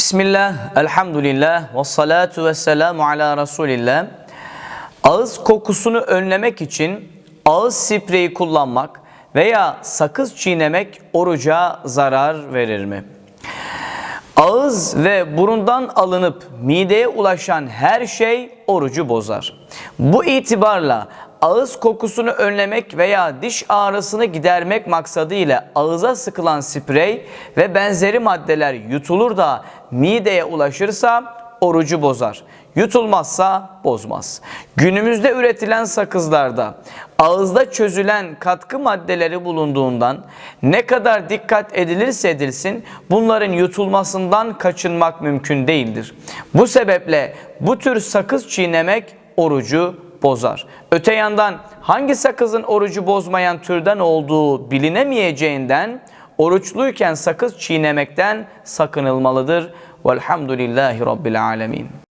Bismillah, elhamdülillah, ve salatu ve selamu ala Resulillah. Ağız kokusunu önlemek için ağız spreyi kullanmak veya sakız çiğnemek oruca zarar verir mi? Ağız ve burundan alınıp mideye ulaşan her şey orucu bozar. Bu itibarla ağız kokusunu önlemek veya diş ağrısını gidermek maksadıyla ağıza sıkılan sprey ve benzeri maddeler yutulur da mideye ulaşırsa orucu bozar. Yutulmazsa bozmaz. Günümüzde üretilen sakızlarda ağızda çözülen katkı maddeleri bulunduğundan ne kadar dikkat edilirse edilsin bunların yutulmasından kaçınmak mümkün değildir. Bu sebeple bu tür sakız çiğnemek orucu bozar. Öte yandan hangi sakızın orucu bozmayan türden olduğu bilinemeyeceğinden oruçluyken sakız çiğnemekten sakınılmalıdır. Velhamdülillahi Rabbil Alemin.